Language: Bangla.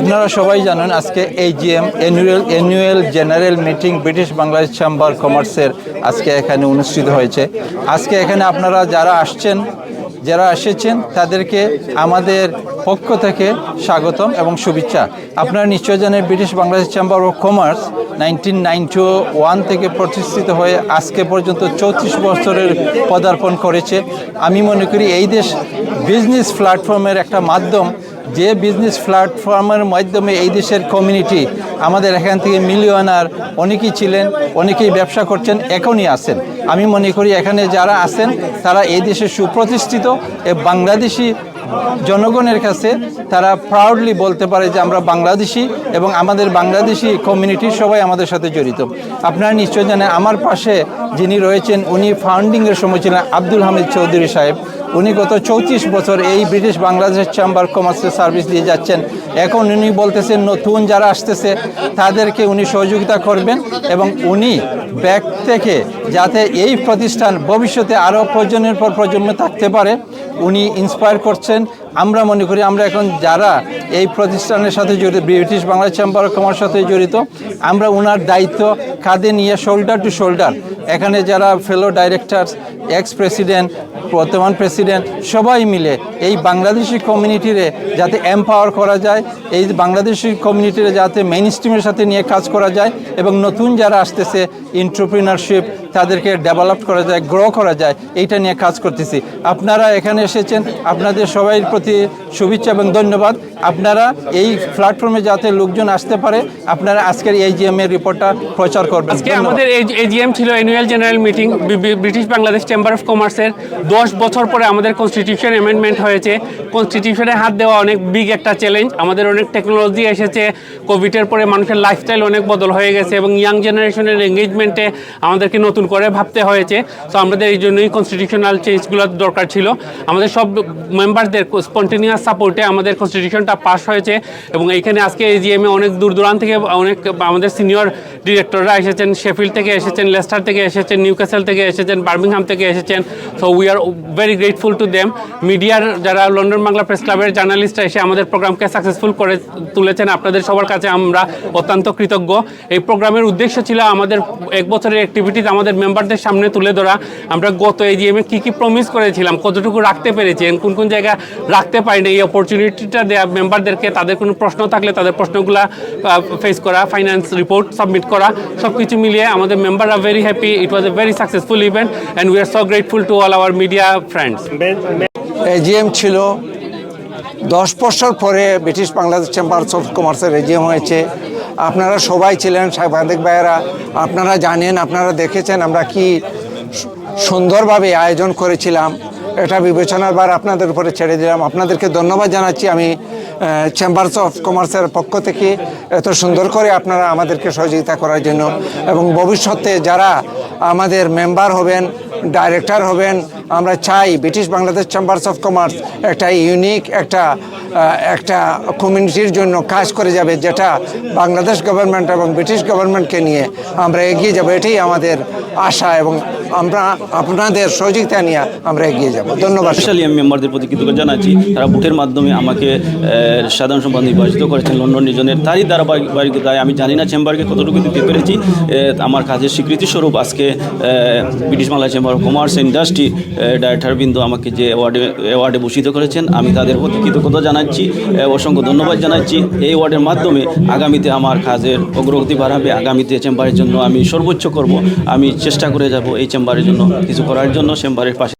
আপনারা সবাই জানেন আজকে AGM annual annual general meeting British Bangladesh chamber কমার্সের আজকে এখানে অনুষ্ঠিত হয়েছে। আজকে এখানে আপনারা যারা আসছেন, যারা এসেছেন, তাদেরকে আমাদের পক্ষ থেকে স্বাগতম এবং শুভেচ্ছা। আপনারা নিশ্চয় জানেন British Bangladesh chamber of commerce nineteen ninety one থেকে প্রতিষ্ঠিত হয়ে আজকে পর্যন্ত চৌত্রিশ বছরের পদার্পণ করেছে। আমি মনে করি এই দেশ বিজনেস প্ল্যাটফর্মের একটা মাধ্যম। যে বিজনেস প্ল্যাটফর্মের মাধ্যমে এই দেশের কমিউনিটি আমাদের এখান থেকে মিলিয়নার অনেকেই ছিলেন, অনেকেই ব্যবসা করছেন, এখনই আছেন। আমি মনে করি এখানে যারা আছেন, তারা এই দেশে সুপ্রতিষ্ঠিত, এ বাংলাদেশি জনগণের কাছে তারা প্রাউডলি বলতে পারে যে আমরা বাংলাদেশি এবং আমাদের বাংলাদেশি কমিউনিটি সবাই আমাদের সাথে জড়িত। আপনারা নিশ্চয় জানেন, আমার পাশে যিনি রয়েছেন, উনি ফাউন্ডিংয়ের সময় ছিলেন আব্দুল হামিদ চৌধুরী সাহেব। উনি গত চৌত্রিশ বছর এই ব্রিটিশ বাংলাদেশ চেম্বার কমার্সের সার্ভিস দিয়ে যাচ্ছেন। এখন উনি বলতেছেন, নতুন যারা আসতেছে, তাদেরকে উনি সহযোগিতা করবেন এবং উনি ব্যাক থেকে যাতে এই প্রতিষ্ঠান ভবিষ্যতে আরও প্রজন্মের পর প্রজন্ম থাকতে পারে, উনি ইন্সপায়ার করছেন। আমরা মনে করি আমরা এখন যারা এই প্রতিষ্ঠানের সাথে জড়িত, British Bangla chamber of commerce সাথে জড়িত, আমরা ওনার দায়িত্ব কাঁধে নিয়ে শোল্ডার টু শোল্ডার এখানে যারা ফেলো ডাইরেক্টর এক্স প্রেসিডেন্ট বর্তমান প্রেসিডেন্ট সবাই মিলে এই বাংলাদেশি কমিউনিটিরে যাতে এম্পাওয়ার করা যায়, এই বাংলাদেশি কমিউনিটিরে যাতে মেইন স্ট্রিমের সাথে নিয়ে কাজ করা যায় এবং নতুন যারা আসতেছে এন্টারপ্রিনারশিপ তাদেরকে ডেভেলপ করা যায় গ্রো করা যায়, এইটা নিয়ে কাজ করতেছি আপনারা এখানে এসেছেন, আপনাদের সবাই প্রতি শুভেচ্ছা এবং ধন্যবাদ আপনারা এই প্ল্যাটফর্মে যাতে লোকজন আসতে পারে, আপনারা আজকের এই জিএম এর রিপোর্টটা প্রচার করবেন আজকে। আমাদের এজিএম ছিল annual general meeting British Bangladesh chamber of কমার্সের দশ বছর পরে আমাদের কনস্টিটিউশন অ্যামেন্ডমেন্ট হয়েছে। কনস্টিটিউশনে হাত দেওয়া অনেক বিগ একটা চ্যালেঞ্জ আমাদের অনেক টেকনোলজি এসেছে। কোভিডের পরে মানুষের লাইফস্টাইল অনেক বদল হয়ে গেছে এবং ইয়াং জেনারেশনের এঙ্গেজমেন্টে আমাদেরকে নতুন করে ভাবতে হয়েছে। তো আমাদের এই জন্যই কনস্টিটিউশনাল চেঞ্জগুলো দরকার ছিল। আমাদের সব মেম্বারদের স্পন্টেনিয়াস সাপোর্টে আমাদের কনস্টিটিউশনটা পাস হয়েছে এবং এইখানে আজকে এজিএমে অনেক দূর দূরান্ত থেকে অনেক আমাদের সিনিয়র ডিরেক্টররা এসেছেন। শেফিল্ড থেকে এসেছেন লেস্টার থেকে এসেছেন নিউক্যাসেল থেকে এসেছেন বার্মিংহাম থেকে এসেছেন। So we are very grateful to them মিডিয়ার যারা লন্ডন বাংলা প্রেস ক্লাবের জার্নালিস্টরা এসে আমাদের প্রোগ্রামকে সাকসেসফুল করে তুলেছেন, আপনাদের সবার কাছে আমরা অত্যন্ত কৃতজ্ঞ। এই প্রোগ্রামের উদ্দেশ্য ছিল আমাদের এক বছরের অ্যাক্টিভিটিস আমাদের মেম্বারদের সামনে তুলে ধরা। আমরা গত এজিএমে কী কী প্রমিস করেছিলাম, কতটুকু রাখতে পেরেছি কোন কোন জায়গায় রাখতে পারিনি, এই অপরচুনিটিটা দেওয়া মেম্বারদেরকে তাদের কোনো প্রশ্ন থাকলে তাদের প্রশ্নগুলো ফেস করা ফাইন্যান্স রিপোর্ট সাবমিট করা সব কিছু মিলিয়ে আমাদের মেম্বাররা very happy it was a very successful event and we are so grateful to all our media friends AGM ছিল। দশ বছর পরে ব্রিটিশ বাংলাদেশ চেম্বার্স অফ কমার্সের এজিএম হয়েছে। আপনারা সবাই ছিলেন সাংবাদিক ভাইয়েরা। আপনারা জানেন আপনারা দেখেছেন আমরা কি সুন্দরভাবে আয়োজন করেছিলাম। এটা বিবেচনার বার আপনাদের উপরে ছেড়ে দিলাম। আপনাদেরকে ধন্যবাদ জানাচ্ছি। আমি চেম্বার্স অফ কমার্সের পক্ষ থেকে এত সুন্দর করে আপনারা আমাদেরকে সহযোগিতা করার জন্য। এবং ভবিষ্যতে যারা আমাদের মেম্বার হবেন ডাইরেক্টর হবেন। আমরা চাই British Bangladesh chambers of commerce একটা ইউনিক একটা একটা কমিউনিটির জন্য কাজ করে যাবে, যেটা বাংলাদেশ গভর্নমেন্ট এবং ব্রিটিশ গভর্নমেন্টকে নিয়ে আমরা এগিয়ে যাব। এটাই আমাদের আশা এবং আমরা আপনাদের সহযোগিতা নিয়ে আমরা এগিয়ে যাব। ধন্যবাদ স্পেশালি আমি মেম্বারদের প্রতি কৃতজ্ঞতা জানাচ্ছি, তারা ভোটের মাধ্যমে আমাকে সাধারণ সম্পাদক নির্বাচিত করেছেন লন্ডন রিজনের তারই ধারাবাহিকতায় আমি জানি না চেম্বারকে কতটুকু দিতে পেরেছি। আমার কাজের স্বীকৃতি স্বরূপ আজকে British Bangla chamber of commerce industry director Bindu আমাকে যে অ্যাওয়ার্ডে অ্যাওয়ার্ডে ভূষিত করেছেন, আমি তাদের প্রতি কৃতজ্ঞতা জানাচ্ছি অসংখ্য ধন্যবাদ জানাচ্ছি। এই অ্যাওয়ার্ডের মাধ্যমে আগামীতে আমার কাজের অগ্রগতি বাড়াবে। আগামীতে চেম্বারের জন্য আমি সর্বোচ্চ করব। আমি চেষ্টা করে যাব এই চেম্বারের জন্য কিছু করার জন্য চেম্বারের পাশে